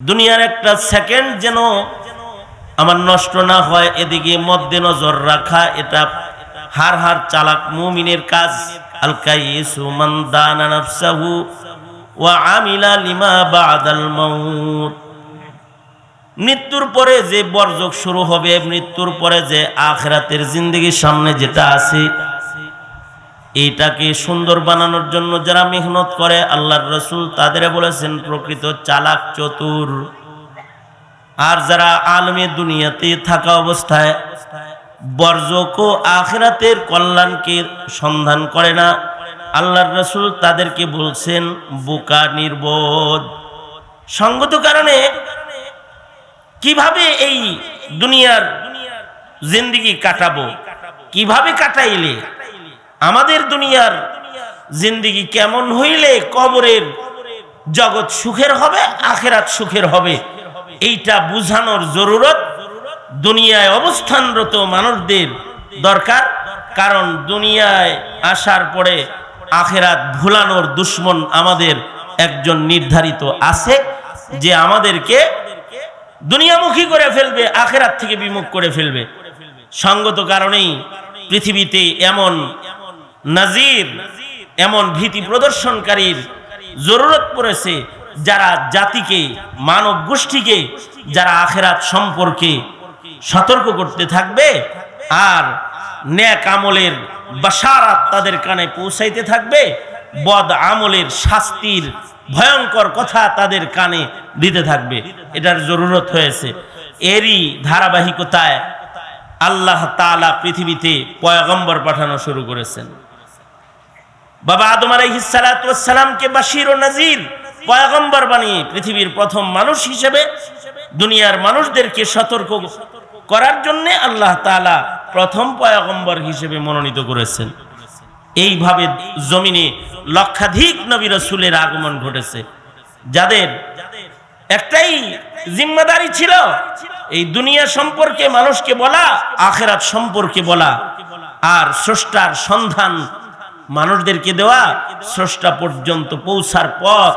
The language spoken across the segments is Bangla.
দুনিয়ার একটা সেকেন্ড যেন আমার নষ্ট না হয়, এদিকে মধ্যে নজর রাখা, এটা হার হার চালাক মুমিনের কাজ। মৃত্যুর পরে যে বর্জক শুরু হবে, মৃত্যুর পরে যে আখরাতের জিন্দগির সামনে যেটা আছে এইটাকে সুন্দর বানানোর জন্য যারা মেহনত করে, আল্লাহর রসুল তাদের বলেছেন, প্রকৃত চালাক চতুর। আর যারা আলমে দুনিয়াতে থাকা অবস্থায় বর্জক ও আখেরাতের কল্যাণকে সন্ধান করে না। আল্লাহর রসুল তাদেরকে বলছেন, বোকা নির্বোধ। সঙ্গত কারণে কীভাবে এই দুনিয়ার জিন্দিগি কাটাবো? কীভাবে কাটাইলে? আমাদের দুনিয়ার জিন্দিগি কেমন হইলে কবরের জগৎ সুখের হবে, আখেরাত সুখের হবে? এইটা বুঝানোর জরুরত। দুনিয়ায় অবস্থানরত মানুষদের দরকার। কারণ দুনিয়ায় আসার পরে আখেরাত ভুলানোর দুশ্মন আমাদের একজন নির্ধারিত আছে, যে আমাদেরকে দুনিয়ামুখী করে ফেলবে, আখেরাত থেকে বিমুখ করে ফেলবে। সঙ্গত কারণেই পৃথিবীতে এমন নাজির, এমন ভীতি প্রদর্শনকারীর জরুরত পড়েছে যারা জাতিকে মানব গোষ্ঠীকে যারা আখেরাত সম্পর্কে সতর্ক করতে থাকবে আর ন্যাক আমলের বাসারাত তাদের কানে পৌঁছাইতে থাকবে, বদ আমলের শাস্তির ভয়ঙ্কর কথা তাদের কানে দিতে থাকবে। এটার জরুরত হয়েছে। এরই ধারাবাহিকতায় আল্লাহ তাআলা পৃথিবীতে পয়গম্বর পাঠানো শুরু করেছেন। বাবা আদম আলাইহিসসালামকে বাশির ও নাজির পয়াগম্বর বানিয়ে পৃথিবীর প্রথম মানুষ হিসেবে দুনিয়ার মানুষদেরকে সতর্ক করার জন্য আল্লাহ তাআলা প্রথম পয়গম্বর হিসেবে মনোনীত করেছেন। এইভাবে জমিনে লক্ষাধিক নবী রসুলের আগমন ঘটেছে। যাদের একটাই জিম্মাদারি ছিল, এই দুনিয়া সম্পর্কে মানুষকে বলা, আখেরাত সম্পর্কে বলা, আর স্রষ্টার সন্ধান মানুষদেরকে দেওয়া স্রষ্টা পর্যন্ত পৌঁছার পর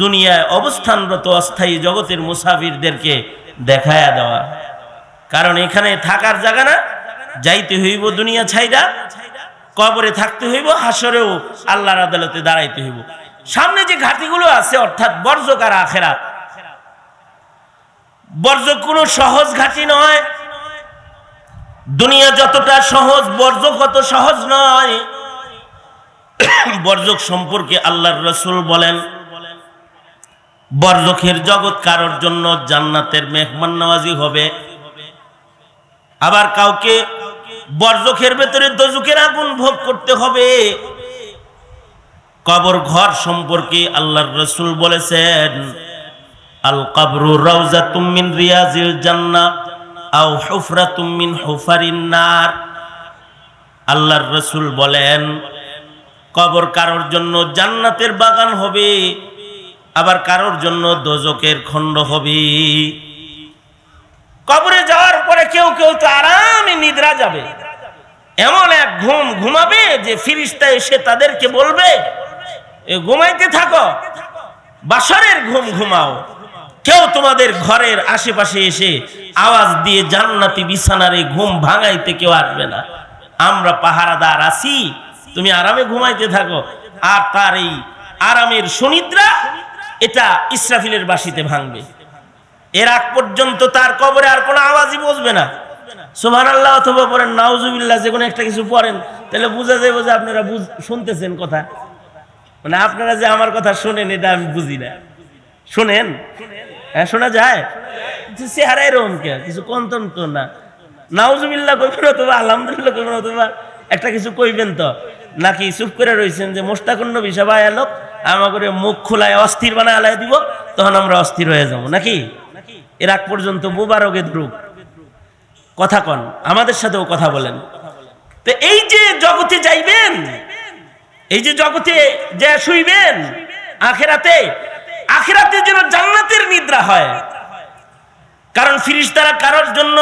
দুনিয়ায় অবস্থানরত অস্থায়ী জগতের মুসাফিরদেরকে দেখায়া দেওয়া। কারণ এখানে থাকার জায়গা না, যাইতে হইব দুনিয়া ছাইরা কবরে থাকতে হইব হাসরেও আল্লাহর আদালতে দাঁড়াইতে হইব। সামনে যে ঘাটিগুলো আছে, অর্থাৎ বর্জক আর আখেরা বর্জক কোনো সহজ ঘাটি নয়। দুনিয়া যতটা সহজ বর্জক অত সহজ নয়। বর্জক সম্পর্কে আল্লাহর রসুল বলেন, বর্জকের জগৎ কারোর জন্য জান্নাতের মেহমান নওয়াজি হবে। আবার কাউকে বর্জকের ভেতরে দজুকের আগুন ভোগ করতে হবে। কবর ঘর সম্পর্কে আল্লাহর রসুল বলেছেন আল কাবরু রাউজাতুম মিন রিয়াজিল জান্নাহ আও হুফরাতুম মিন হুফারিন নার। আল্লাহর রসুল বলেন কবর কারোর জন্য জান্নাতের বাগান হবে, আবার কারোর জন্য দোজকের খণ্ড হবে। কবরে যাওয়ার পরে কেউ কেউ তো আরামে নিদ্রা যাবে। এমন এক ঘুম ঘুমাবে যে ফিরিস্তা এসে তাদেরকে বলবে ঘুমাইতে থাকো, বাসরের ঘুম ঘুমাও। কেউ তোমাদের ঘরের আশেপাশে এসে আওয়াজ দিয়ে জান্নাতি বিছানার ঘুম ভাঙাইতে কেউ আসবে না। আমরা পাহারাদার আছি তুমি আরামে ঘুমাইতে থাকো। আর তার এই আরামের সুনিদ্রা, এটা ইসরাফিলের বাসিতে ভাঙবে। এর আগ পর্যন্ত তার কবরে আর কোনো আওয়াজই বসবে না। সোমান আল্লাহ অথবা পড়েন, নাউজুবিল্লাহ, যে কোনো একটা কিছু পড়েন, তাহলে বুঝা যাবে যে আপনারা বুঝ, শুনতেছেন কথা। মানে আপনারা যে আমার কথা শোনেন, এটা আমি বুঝি না। শোনেন? হ্যাঁ শোনা যায়? চেহারা এরকম কে কিছু কন্তন তো না। নাউজুবিল্লাহ কইবেন অথবা, আলহামদুলিল্লাহ কইবেন অথবা, একটা কিছু কইবেন তো। নাকি চুপ করে রয়েছেন যে মোস্তাকুন্ন বিষয় এলো আমার করে মুখ খোলায় অস্থির বানায় আলাই দিব, তখন আমরা অস্থির হয়ে যাব, নাকি? এর আগ পর্যন্ত মুবারকে দ্রুপ কথা কন, আমাদের সাথেও কথা বলেন। তো এই যে জগতে যাইবেন, এই যে জগতে যে শুইবেন, আখেরাতে আখেরাতে যেন জান্নাতের নিদ্রা হয়। কারণ ফিরিস্তারা কারোর জন্য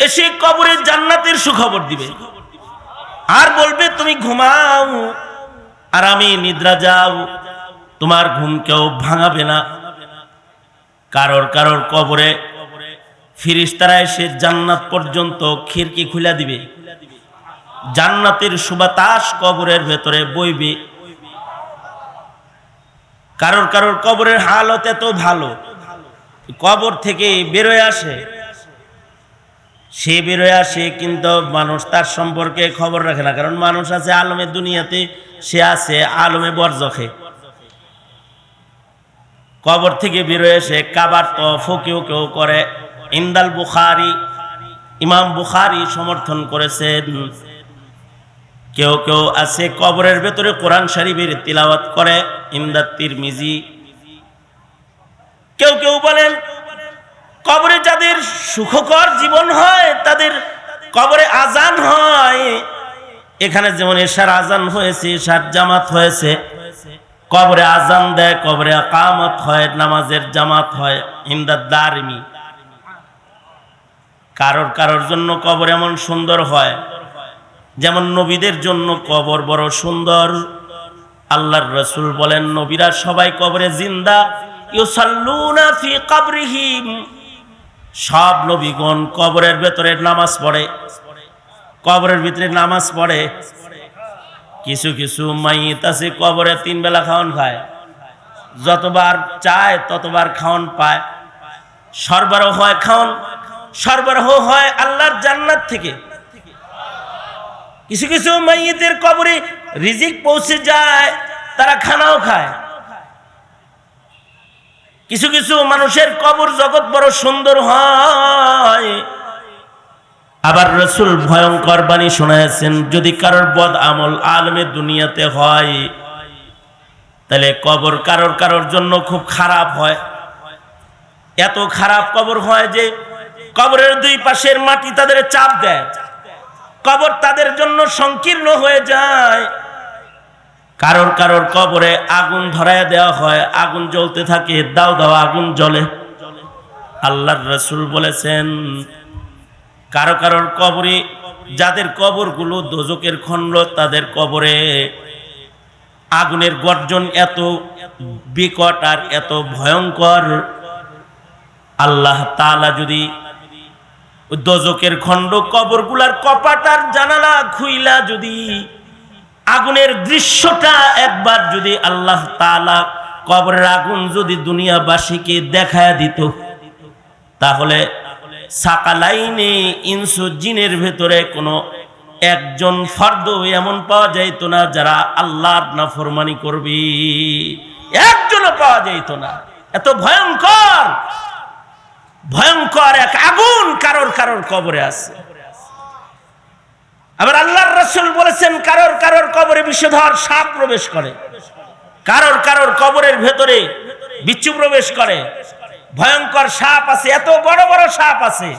এসে কবরের জান্নাতের সুখবর দিবে। আর বলবে, তুমি ঘুমাও আর আমি নিদ্রা যাও। তোমার ঘুম কেউ ভাঙাবে না। কারোর কারোর কবরে ফিরিস্তারা এসে জান্নাত পর্যন্ত খিড়কি খুলে দিবে। জান্নাতের সুবাতাস কবরের ভেতরে বইবে। কারোর কারোর কবরের হালত এত ভালো, কবর থেকে বেরোয় আসে। সে বেরোয় আসে কিন্তু মানুষ, তার সম্পর্কে খবর রাখে না। কারণ মানুষ আছে আলমে দুনিয়াতে, সে আছে আলমে বরজখে। কবর থেকে বেরোয় এসে কাবার তফ কেউ কেউ করে। ইন্দাল বুখারি, ইমাম বুখারি সমর্থন করেছেন। কেউ কেউ আছে কবরের ভেতরে কোরআন শরীফের তিলাওয়াত করে। ইমদাদ মিজি কেউ কেউ বলেন কবরে যাদের সুখকর জীবন হয়, তাদের কবরে আজান হয়। এখানে যেমন এশার আজান হয়েছে, এশার জামাত হয়েছে। কবরে আজান দেয়, কবরে কামত হয়, নামাজের জামাত হয়, ইমদাদ দারমি। কারোর কারোর জন্য কবর এমন সুন্দর হয়, যেমন নবীদের জন্য কবর বড় সুন্দর। আল্লাহর রসুল বলেন, নবীরা সবাই কবরে জিন্দা, ইউসাল্লুনা ফি কবরিহিম। সব নবীগণ কবরের ভেতরে নামাজ পড়ে। কবরের ভিতরে নামাজ পড়ে। কিছু কিছু মাইত আছে কবরে তিন বেলা খাওয়ান খায়। যতবার চায় ততবার খাওয়ান পায়। সরবরাহ হয় খাওয়ান সরবরাহ হয় আল্লাহর জান্নাত থেকে। কিছু কিছু মাইয়েদের কবরে রিজিক পৌঁছে যায়, তারা খানাও খায়। কিছু কিছু মানুষের কবর জগৎ বড় সুন্দর হয়। আবার রসুল ভয়ঙ্কর বাণী শোনাইছেন যদি কারোর বদ আমল আলমে দুনিয়াতে হয়, তাহলে কবর কারোর কারোর জন্য খুব খারাপ হয়। এত খারাপ কবর হয় যে কবরের দুই পাশের মাটি তাদের চাপ দেয়। কবর তাদের জন্য সংকীর্ণ হয়ে যায়। কারোর কারোর কবরে আগুন ধরায় দেওয়া হয়, আগুন জ্বলতে থাকে, দাও দাও আগুন জ্বলে। আল্লাহর রসুল বলেছেন, কারও কারোর কবরে, যাদের কবরগুলো দোজকের খণ্ড, তাদের কবরে আগুনের গর্জন এত বিকট আর এত ভয়ঙ্কর। আল্লাহ তাআলা যদি দোজকের খণ্ড, কবরগুলার কপাটার জানালা খুইলা যদি আগুনের দৃশ্যটা একবার যদি আল্লাহ তাআলা কবরের আগুন যদি দুনিয়াবাসীকে দেখায় দিত, তাহলে সাকালাইনে ইনসু জিনের ভেতরে কোনো একজন ফর্দ এমন পাওয়া যাইত না যারা আল্লাহর নাফরমানি করবি। একজনও পাওয়া যাইত না। এত ভয়ঙ্কর! ভয়ঙ্কর এক আগুন কারোর কারোর কবরে আছে। আবার আল্লাহর রসুল বলেছেন, কারোর কারোর কবরে বিষধর সাপ প্রবেশ করে। কারোর কারোর কবরের ভেতরে বিচ্ছু প্রবেশ করে। ভয়ঙ্কর সাপ আছে, এত বড় বড় সাপ আছে।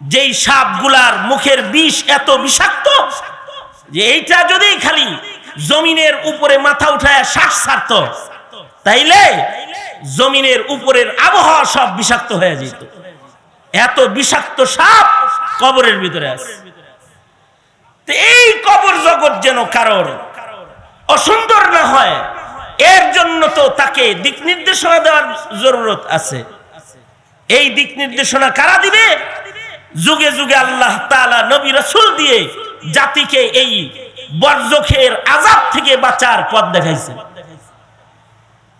যেই সাপগুলার মুখের বিষ এত বিষাক্ত যে এইটা যদি খালি জমিনের উপরে মাথা উঠায় শ্বাস ছাড়ত, তাইলে জমিনের উপরের আবহাওয়া সব বিষাক্ত হয়ে যেত। এত বিষাক্ত সাপ কবরের ভিতরে আছে। এই কবর জগৎ যেন কারোর অসুন্দর না হয়, এর জন্য তো তাকে দিক নির্দেশনা দেওয়ার জরুরত আছে। এই দিক নির্দেশনা কারা দিবে? যুগে যুগে আল্লাহ তাআলা নবী রসুল দিয়ে জাতিকে এই বর্জখের আজাব থেকে বাঁচার পথ দেখাইছে।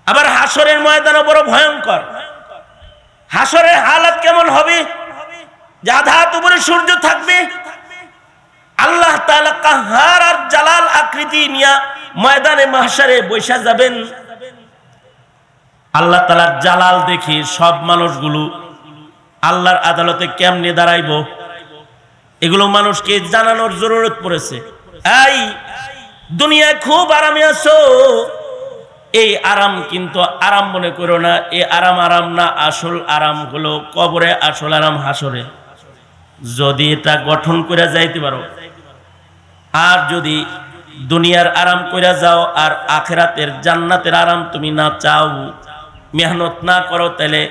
আবার হাসরের ময়দানও বড় ভয়ঙ্কর। হাসরের হালাত কেমন হবে? যে আধাত উপরে সূর্য থাকবে আল্লাহ তাআলা কাহার আর জালাল আকৃতি নিয়া ময়দানে মাহশারে বৈশা যাবেন। আল্লাহ তাআলার জালাল দেখি সব মানুষগুলো আল্লাহর আদালতে কেমনে দাঁড়াইব? এগুলো মানুষকে জানানোর জরুরত পড়েছে। এই, দুনিয়ায় খুব আরামে আছো? এই আরাম কিন্তু আরাম মনে করো না, এই আরাম আরাম না, আসল আরাম হলো কবরে আসল আরাম হাসরে। যদি এটা গঠন করে যাইতে পারো। আর যদি দুনিয়ার আরাম কইরা যাও আর আখেরাতের জান্নাতের আরাম তুমি না চাও, মেহনত না করো, তাহলে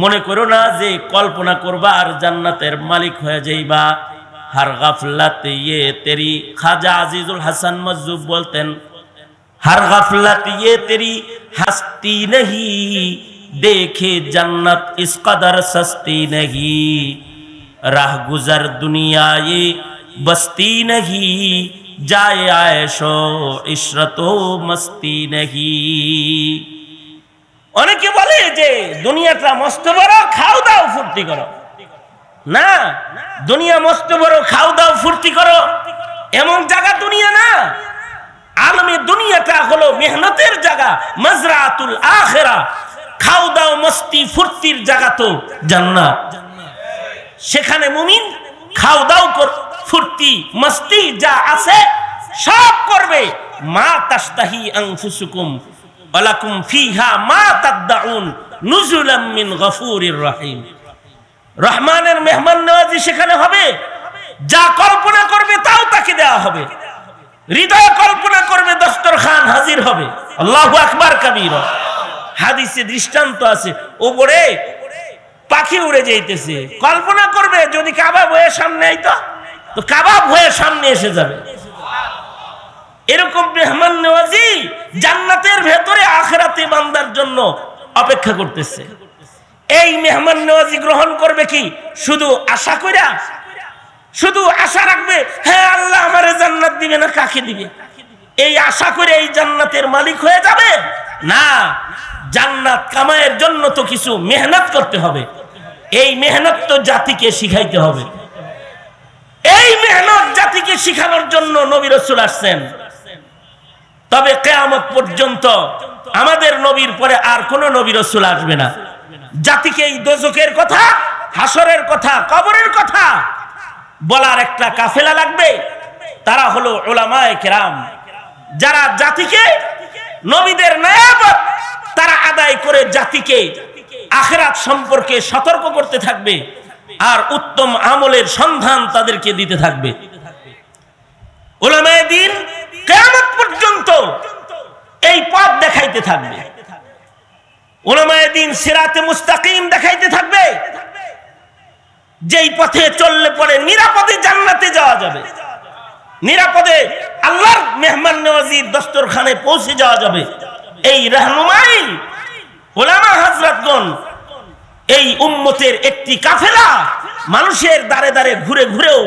মনে করো না যে কল্পনা করবা আর জান্নাতের মালিক হয়ে যাইবা। হার গাফলাতে ইয়ে তেরি, খাজা আজিজুল হাসান মজুব বলতেন, হার গাফলাতে ইয়ে তেরি, হাস্তি নহি, দেখে জান্নাত ইস কদর সস্তি নহি। রাহ গুজার দুনিয়া বস্তি নহি যায় আয়সো ইশরত মস্তি নহি অনেকে বলে যে, দুনিয়াটা মস্ত বড়, খাও দাও, ফুর্তি করো। না, দুনিয়া মস্ত বড়, খাও দাও, ফুর্তি করো। এমন জায়গা দুনিয়া না। আলমে দুনিয়াটা হলো মেহনতের জায়গা, মজরাতুল আখেরা। খাও দাও, মস্তি, ফুর্তির জায়গা তো জান্নাত। সেখানে মুমিন খাও দাও করো ফুর্তি, মস্তি যা আছে সব করবে। মা তাস্তাহি আনফুসুকুম, ওয়ালাকুম ফিহা মা তাদদাউন নুজুলাম মিন গফুরির রহিম। রহমানের মেহমান নওয়াজি সেখানে হবে, যা কল্পনা করবে তাও তাকে দেওয়া হবে। হৃদয় কল্পনা করবে দস্তরখান হাজির হবে। আল্লাহু আকবার কবির। হাদিসে দৃষ্টান্ত আছে, ওপরে পাখি উড়ে যাইতেছে। কল্পনা করবে যদি কাবাব হয়ে সামনে আইতো তো কাবাব হয়ে সামনে এসে যাবে। এরকম মেহমান নেওয়াজি জান্নাতের ভেতরে আখেরাতে বান্দার জন্য অপেক্ষা করতেছে। এই মেহমান নেওয়াজি গ্রহণ করবে কি? শুধু আশা কইরা? শুধু আশা রাখবে হ্যাঁ আল্লাহ, আমারে জান্নাত দিবে না, কাকে দিবে? এই আশা করে এই জান্নাতের মালিক হয়ে যাবে? না, জান্নাত কামায়ের জন্য তো কিছু মেহনত করতে হবে। এই মেহনত তো জাতিকে শিখাইতে হবে। এই মেহনত জাতিকে শিখানোর জন্য নবী রসুল আসছেন। তবে কেয়ামত পর্যন্ত আমাদের নবীর পরে আর কোন নবী রসুল আসবে না। জাতিকে এই দোজকের কথা, হাসরের কথা, কবরের কথা বলার একটা কাফেলা লাগবে। তারা হলো ওলামায় কেরাম। যারা জাতিকে, নবীদের নায়াবত তারা আদায় করে জাতিকে আখেরাত সম্পর্কে সতর্ক করতে থাকবে। আর উত্তম আমলের সন্ধান তাদেরকে দিতে থাকবে। কেয়ামত পর্যন্ত এই পথ দেখাইতে থাকবে। ওলামায়ে সিরাতে মুস্তাকিম দেখাইতে থাকবে। যেই পথে চললে পরে নিরাপদে জান্নাতে যাওয়া যাবে। নিরাপদে আল্লাহর মেহমান নওয়াজির দস্তরখানে পৌঁছে যাওয়া যাবে। এই রহনুমাই ওলামা হাজরাতগণ এই উম্মতের একটি কাফেলা মানুষের দাঁড়ে দাঁড়ে ঘুরে ঘুরেও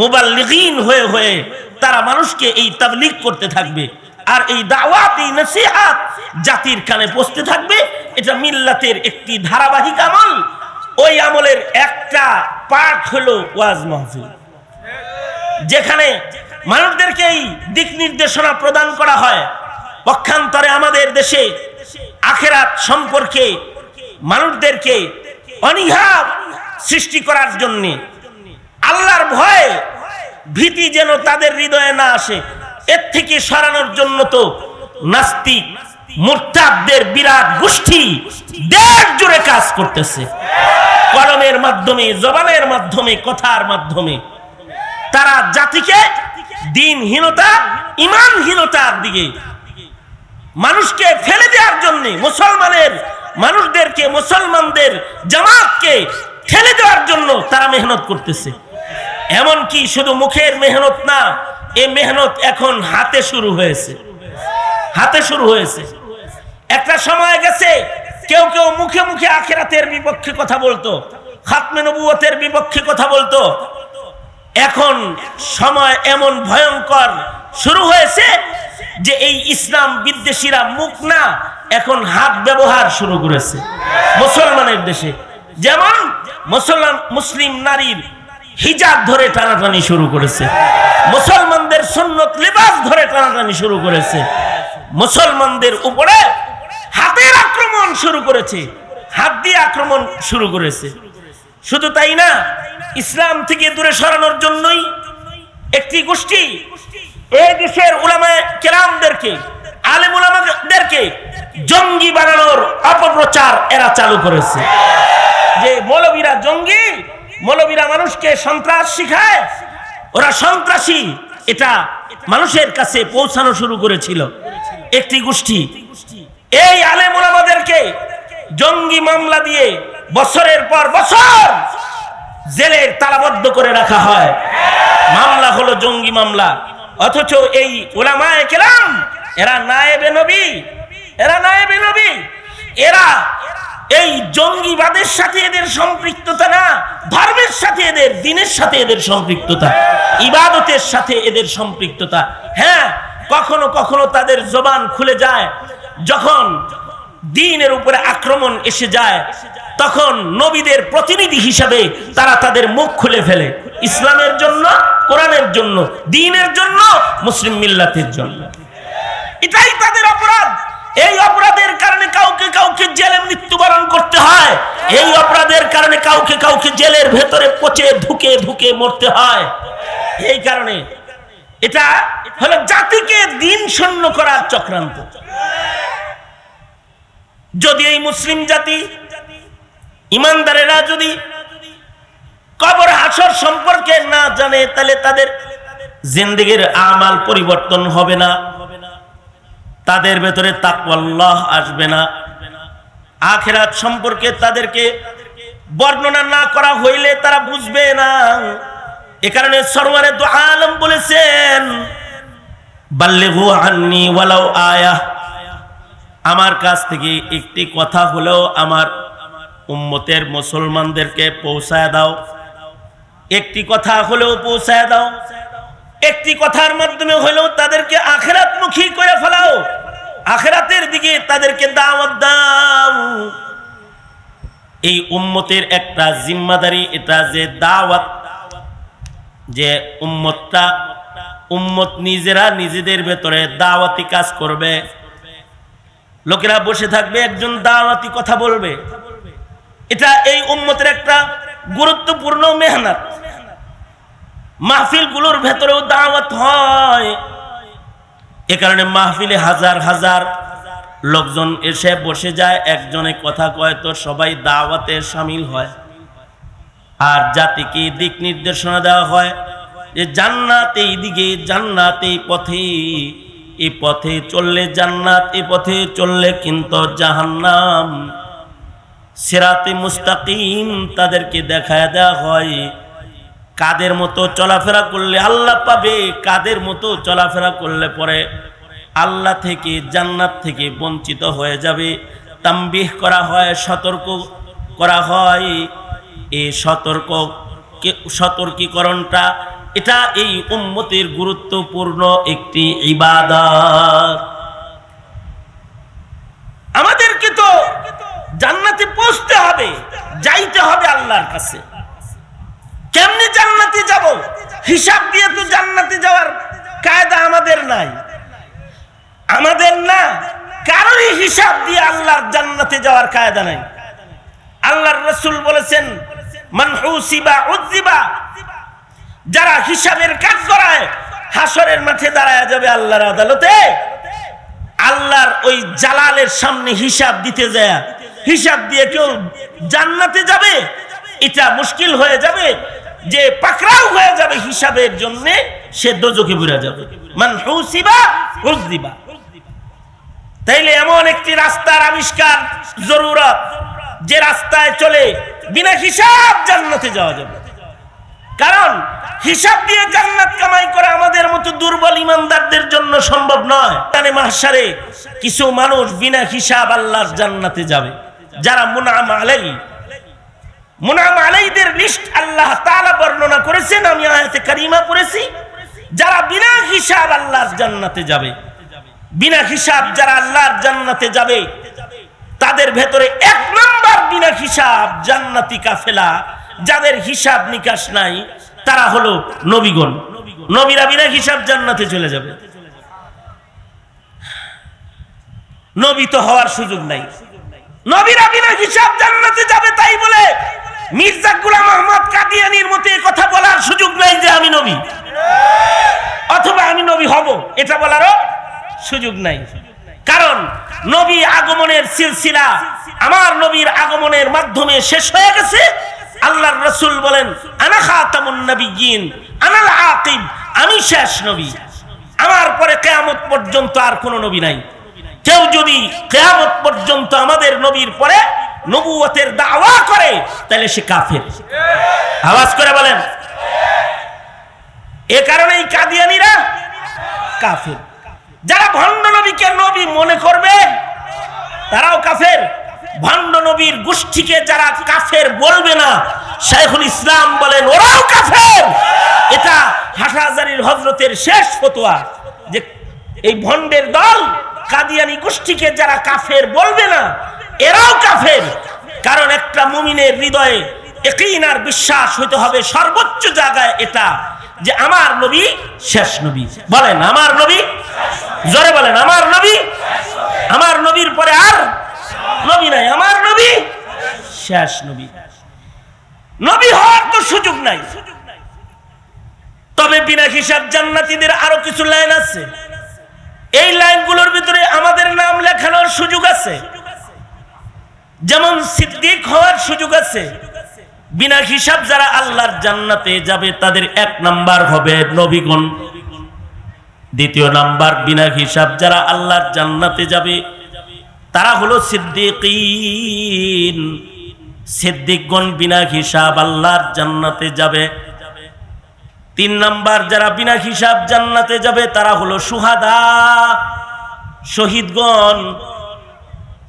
মোবাল্লিগিন হয়ে হয়ে তারা মানুষকে এই তাবলিগ করতে থাকবে। আর এই দাওয়াত, এই নসিহাত জাতির কানে পৌঁছতে থাকবে। এটা মিল্লাতের একটি ধারাবাহিক আমল। ওই আমলের একটা পার্ট হলো ওয়াজ মাহফিল। যেখানে মানুষদেরকে এই দিক নির্দেশনা প্রদান করা হয়। পক্ষান্তরে আমাদের দেশে আখেরাত সম্পর্কে মানুষদেরকে অনীহা সৃষ্টি করার জন্য। আল্লাহর ভয়ে ভীতি যেন তাদের হৃদয়ে না আসে। এর থেকে সরানোর জন্য তো নাস্তিক, মোরতাদদের বিরাট গোষ্ঠী দেশ জুড়ে কাজ করতেছে। কলমের মাধ্যমে, জবানের মাধ্যমে, কথার মাধ্যমে। তারা জাতিকে দিনহীনতা, ইমানহীনতার দিকে মানুষকে ফেলে দেওয়ার জন্য, মুসলমানের মানুষদেরকে, মুসলমানদের জামাতকে ঠেলে দেওয়ার জন্য তারা মেহনত করতেছে। এমন কি শুধু মুখের মেহনত না, এ মেহনত এখন হাতে শুরু হয়েছে। হাতে শুরু হয়েছে। একটা সময় গেছে, কেউ কেউ মুখে মুখে আখেরাতের বিপক্ষে কথা বলতো, খাতমে নবুয়তের বিপক্ষে কথা বলতো। এখন সময় এমন ভয়ঙ্কর শুরু হয়েছে যে এই ইসলাম বিদ্বেষীরা মুখ না, এখন হাত ব্যবহার শুরু করেছে। মুসলমানের দেশে। যেমন মুসলমান, মুসলিম নারীর হিজাব ধরে টানাটানি শুরু করেছে। মুসলমানদের সুন্নত লিবাস ধরে টানাটানি শুরু করেছে। মুসলমানদের উপরে হাতের আক্রমণ শুরু করেছে। হাত দিয়ে আক্রমণ শুরু করেছে। শুধু তাই না, ইসলাম থেকে দূরে সরানোর জন্যই একটি গোষ্ঠী এই দেশের উলামায়ে কেরামদেরকে, আলেম উলামাদেরকে জঙ্গি বানানোর অপপ্রচার এরা চালু করেছে। যে মৌলবীরা জঙ্গি, মৌলবীরা মানুষকে সন্ত্রাস শিখায়, ওরা সন্ত্রাসী, এটা মানুষের কাছে পৌঁছানো শুরু করেছিল। একটি গোষ্ঠী। এই আলেম ওলামাদেরকে জঙ্গি মামলা দিয়ে বছরের পর বছর জেলের তালাবদ্ধ করে রাখা হয়। মামলা হলো জঙ্গি মামলা। অথচ এই ওলামায় কেরাম, এরা নায়েবে নবী, এরা নায়েবে নবী, এরা এই জঙ্গিবাদের সাথে এদের সম্পৃক্ততা না, ধর্মের সাথে এদের, দিনের সাথে এদের সম্পৃক্ততা, ইবাদতের সাথে এদের সম্পৃক্ততা। হ্যাঁ কখনো কখনো তাদের জবান খুলে যায়, যখন দিনের উপরে আক্রমণ এসে যায়, তখন নবীদের প্রতিনিধি হিসাবে তারা তাদের মুখ খুলে ফেলে। ইসলামের জন্য কোরআনের জন্য, দিনের জন্য, মুসলিম মিল্লাতের জন্য। এটাই তাদের অপরাধ। এই অপরাধের কারণে কাউকে কাউকে জেলে মৃত্যুবরণ করতে হয়। এই অপরাধের কারণে কাউকে কাউকে জেলের ভেতরে পচে ধুকে ধুকে মরতে হয়। এই কারণে এটা হলো জাতিকে দিন শূন্য করার চক্রান্ত। যদি এই মুসলিম জাতি, ইমানদারেরা যদি কবর হাসর সম্পর্কে না জানে, তাহলে তাদের জিন্দিগির আমাল পরিবর্তন হবে না। তাদের ভেতরে তাকওয়াল্লাহ আসবে না। আখেরাত সম্পর্কে তাদেরকে বর্ণনা না করা হইলে তারা বুঝবে না। এ কারণে সরওয়ারে দু আলম বলেছেন, বাল্লিগু আন্নি ওয়ালাউ আয়া। আমার কাছ থেকে একটি কথা হলেও আমার উম্মতের মুসলমানদেরকে পৌঁছায় দাও। একটি কথা হলেও পৌঁছায় দাও। একটি কথার মাধ্যমে হলেও তাদেরকে আখেরাতমুখী করে ফেলাও। আখেরাতের দিকে তাদেরকে দাওয়াত দাও। এই উম্মতের একটা জিম্মাদারি, এটা যে দাওয়াত, যে উম্মতটা, উম্মত নিজেরা নিজেদের ভেতরে দাওয়াতি কাজ করবে। লোকেরা বসে থাকবে, একজন দাওয়াতি কথা বলবে। এটা এই উম্মতের একটা গুরুত্বপূর্ণ মেহনত। মাহফিলগুলোর ভেতরেও দাওয়াত হয়। এ কারণে মাহফিলে হাজার হাজার লোকজন এসে বসে যায়, একজনে কথা কয়, তো সবাই দাওয়াতে সামিল হয়। আর জাতিকে দিক নির্দেশনা দেওয়া হয় যে, জান্নাত এই দিকে, জান্নাত এই পথে এই পথে চললে জান্নাত এই পথে চললে কিন্তু জাহান্নাম। সেরাতে মুস্তাকিম তাদেরকে দেখায় দেওয়া হয়। কাদের মতো চলাফেরা করলে আল্লাহ পাবে, কাদের মতো চলাফেরা করলে পরে আল্লাহ থেকে জান্নাত থেকে বঞ্চিত হয়ে যাবে। তাম্বিহ করা হয়, সতর্ক করা হয়। এই সতর্ক সতর্কীকরণটা, এটা এই উম্মতের গুরুত্বপূর্ণ একটি ইবাদত। আমাদেরকে তো জান্নাতে পৌঁছতে হবে, যাইতে হবে আল্লাহর কাছে। কেমনি জান্নাতে যাব? হিসাব দিয়ে তো জান্নাতে যাওয়ার কায়দা আমাদের নাই। আমাদের না, কারোরই হিসাব দিয়ে আল্লাহর জান্নাতে যাওয়ার কায়দা নাই। আল্লাহর রসুল বলেছেন মানহুসিবা যারা হিসাবের কাজ করায়, হাসরের মাঠে দাঁড়ায় যাবে আল্লাহর আদালতে। আল্লাহর ওই জালালের সামনে হিসাব দিতে যায়। হিসাব দিয়ে কেউ জান্নাতে যাবে, এটা মুশকিল হয়ে যাবে। যে পাকড়াও হয়ে যাবে হিসাবের জন্য, সে দোজকে বুড়া যাবে। মান হুসিবা তাইলে এমন একটি রাস্তার আবিষ্কার, জরুরত, যে রাস্তায় চলে বিনা হিসাব জান্নাতে যাওয়া যাবে। কারণ, হিসাব দিয়ে জান্নাত কামাই করা আমাদের মতো দুর্বল ইমানদারদের জন্য সম্ভব নয়। কানে মাহসারে কিছু মানুষ বিনা হিসাব আল্লাহর জান্নাতে যাবে, যারা মুনাম আলাই আলাইদের লিস্ট আল্লাহ তাআলা বর্ণনা করেছেন, আমি আয়াতে কারিমা পড়েছি। যারা বিনা হিসাব আল্লাহর জান্নাতে যাবে, বিনা হিসাব যারা আল্লাহর জান্নাতে যাবে, তাদের ভেতরে এক নাম্বার বিনা হিসাব জান্নাতি কাফেলা, যাদের হিসাব নিকাশ নাই, তারা হলো নবীগণ। নবীরা বিনা হিসাব জান্নাতে চলে যাবে। নবী তো হওয়ার সুযোগ নাই। নবীরা বিনা হিসাব জান্নাতে যাবে তাই বলে মির্জা গুলাম আহমদ কাদিয়ানির মতো কথা বলার সুযোগ নাই যে আমি নবী। অথবা আমি নবী হব, এটা বলারও সুযোগ নাই। কারণ নবী আগমনের সিলসিলা আমার নবীর আগমনের মাধ্যমে শেষ হয়ে গেছে। আল্লাহর রসুল বলেন, আনা খাতামুন নবিয়িন আনাল আমি শেষ নবী। আমার পরে কেয়ামত পর্যন্ত আর কোনো নবী নাই। কেউ যদি কেয়ামত পর্যন্ত আমাদের নবীর পরে নবুয়তের দাওয়া করে, তাহলে সে কাফের। আওয়াজ করে বলেন। এ কারণেই কাদিয়ানিরা কাফের। যারা ভণ্ড নবীকে নবী মনে করবে, তারাও কাফের। ভণ্ড নবীর গোষ্ঠীকে যারা কাফের বলবে না, শেখুল ইসলাম বলেন, ওরাও কাফের। এটা হাসাজারির হজরতের শেষ ফতোয়া যে এই ভণ্ডের দল কাদিয়ানি গোষ্ঠীকে যারা কাফের বলবে না এরাও কাফের। কারণ একটা মুমিনের হৃদয়ে একইন আর বিশ্বাস হইতে হবে সর্বোচ্চ জায়গায় এটা, যে আমার নবী শেষ নবী। বলেন, আমার নবী? জোরে বলেন, আমার নবী? আমার নবীর পরে আর নবী নাই, আমার নবী শেষ নবী। নবী হওয়ার তো সুযোগ নাই। তবে বিনা হিসাব জান্নাতীদের আরও কিছু লাইন আছে। এই লাইনগুলোর ভিতরে আমাদের নাম লেখানোর সুযোগ আছে। যেমন সিদ্দিক হওয়ার সুযোগ আছে, বিনা হিসাব যারা আল্লাহর জান্নাতে যাবে, তাদের এক নাম্বার হবে নবীগণ। দ্বিতীয় নাম্বার, বিনা হিসাব যারা আল্লাহর জান্নাতে যাবে, তারা হলো সিদ্দিকিন। সিদ্দিকগণ বিনা হিসাব আল্লাহর জান্নাতে যাবে। তিন নাম্বার, যারা বিনা হিসাব জান্নাতে যাবে, তারা হলো সুহাদা, শহীদগণ।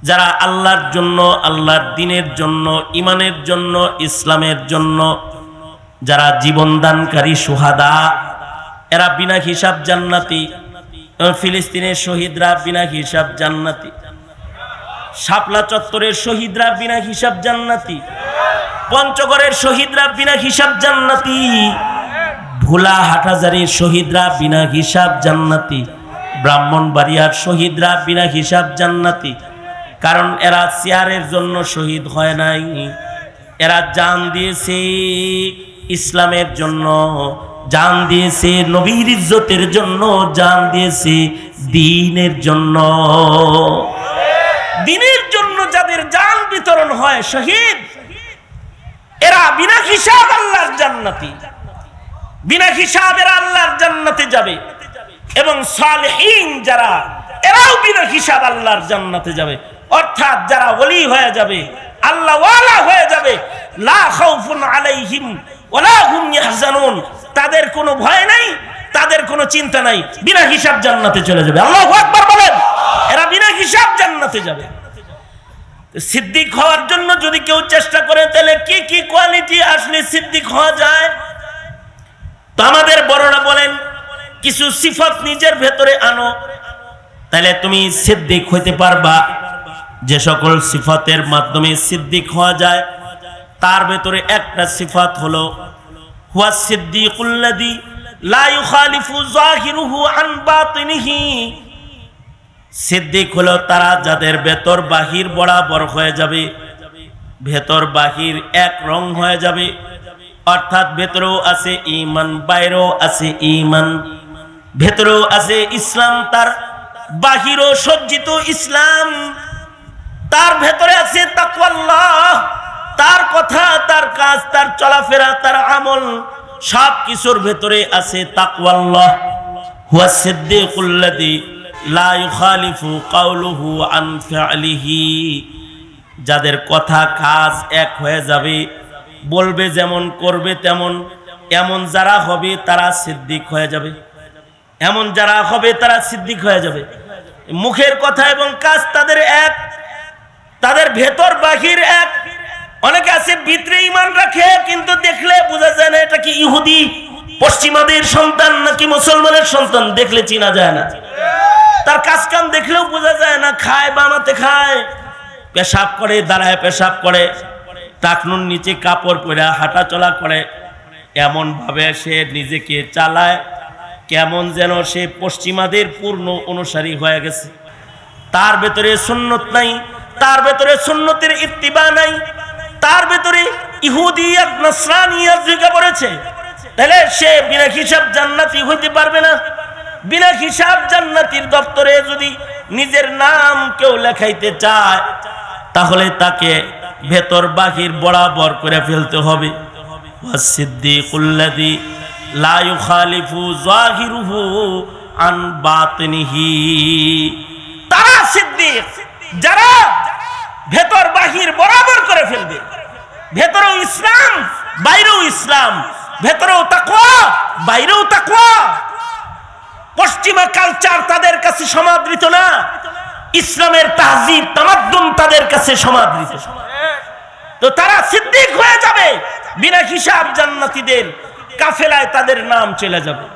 যারা আল্লাহর জন্য, আল্লাহর দিনের জন্য ইমানের জন্য, ইসলামের জন্য যারা জীবনদানকারী সুহাদা, এরা বিনা হিসাব জান্নাতি। ফিলিস্তিনের শহীদরা বিনা হিসাব জান্নাতি। শাপলা চত্বরের শহীদরা বিনা হিসাব জান্নাতি। পঞ্চগড়ের শহীদরা বিনা হিসাব জান্নাতি। ভোলা হাটাজারির শহীদরা বিনা হিসাব জান্নাতি। ব্রাহ্মণবাড়িয়ার শহীদরা বিনা হিসাব জান্নাতি। কারণ এরা চেয়ারের জন্য শহীদ হয় নাই। এরা জান দিয়েছে ইসলামের জন্য, জান দিয়েছে নবীর ইজ্জতের জন্য, জান দিয়েছে দিনের জন্য। দিনের জন্য যাদের জান বিতরণ হয় শহীদ, এরা বিনা হিসাব আল্লাহর জান্নাতি। বিনা হিসাবের আল্লাহর জান্নাতে যাবে। এবং সালেহীন যারা, এরাও বিনা হিসাব আল্লাহর জান্নাতে যাবে। অর্থাৎ যারা ওলি হয়ে যাবে, আল্লাহ হয়ে যাবে, লা আলাইহিম তাদের কোনো ভয় নাই, তাদের কোনো চিন্তা নাই, বিনা হিসাব জান্নাতে চলে যাবে। আল্লাহ আকবার বলেন, এরা বিনা হিসাব জান্নাতে যাবে। সিদ্দিক হওয়ার জন্য যদি কেউ চেষ্টা করে, তাহলে কি কি কোয়ালিটি আসলে সিদ্দিক হওয়া যায়? তো আমাদের বড়রা বলেন, কিছু সিফত নিজের ভেতরে আনো, তাহলে তুমি সিদ্দিক হইতে পারবা। যে সকল সিফতের মাধ্যমে সিদ্দিক হওয়া যায়, তার ভেতরে একটা সিফত হলো, হুয়া সিদ্দিকুল্লাদি সিদ্দিক হলো তারা যাদের ভেতর বাহির বরাবর হয়ে যাবে, ভেতর বাহির এক রং হয়ে যাবে। অর্থাৎ ভেতরেও আছে ইমান বাইরেও আছে ইমান ভেতরেও আছে ইসলাম, তার বাহিরও সজ্জিত ইসলাম। তার ভেতরে আছে তাকওয়াল্লাহ। তার কথা, তার কাজ, তার চলাফেরা, তার আমল, সব কিছুর ভেতরে আছে তাকওয়াল্লাহ। হুয়া যাদের কথা, কাজ এক হয়ে যাবে, বলবে যেমন করবে তেমন, এমন যারা হবে তারা সিদ্দিক হয়ে যাবে। এমন যারা হবে তারা সিদ্দিক হয়ে যাবে। মুখের কথা এবং কাজ তাদের এক। তাদের ভেতর বাহির এক। অনেকে আছে ভিতরে ইমান রাখে, কিন্তু দেখলে বোঝা যায় না এটা কি ইহুদি, পশ্চিমাদের সন্তান নাকি মুসলমানের সন্তান, দেখলে চিনা যায় না। তার কাজ কাম দেখলেও বোঝা যায় না, খায় বামাতে খায়। পেশাব করে, দাঁড়ায় পেশাব করে, টাকনুর নিচে কাপড় পরে হাঁটা চলা করে। এমন ভাবে সে নিজেকে চালায়, কেমন যেন সে পশ্চিমাদের পূর্ণ অনুসারী হয়ে গেছে। তার ভেতরে সুন্নত নাই তার ভেতরে সুন্নতির ইত্তিবা নাই, তার ভেতরে ইহুদিয়াত নাসরানিয়াত ঢুকে পড়েছে। তাহলে সে বিনা হিসাব জান্নাতি হইতে পারবে না। বিনা হিসাব জান্নাতির দপ্তরে যদি নিজের নাম কেউ লেখাইতে চায়, তাহলে তাকে ভেতর বাহির বরাবর করে ফেলতে হবে। সিদ্দিকুল্লাদি লা ইউখালিফু যাহিরুহু আন বাতিনিহি। তারা সিদ্দিক। যারা ভেতর, বাহির বরাবর করে ফেলবে। ভেতরেও ইসলাম, বাইরেও ইসলাম। ভেতরেও তাকওয়া, বাইরেও তাকওয়া। পশ্চিমা কালচার তাদের কাছে সমাদৃত না, ইসলামের তাহজিব তামাদ্দুন তাদের কাছে সমাদৃত। তো তারা সিদ্দিক হয়ে যাবে, বিনা হিসাব জান্নাতীদের কাফেলায় তাদের নাম চলে যাবে।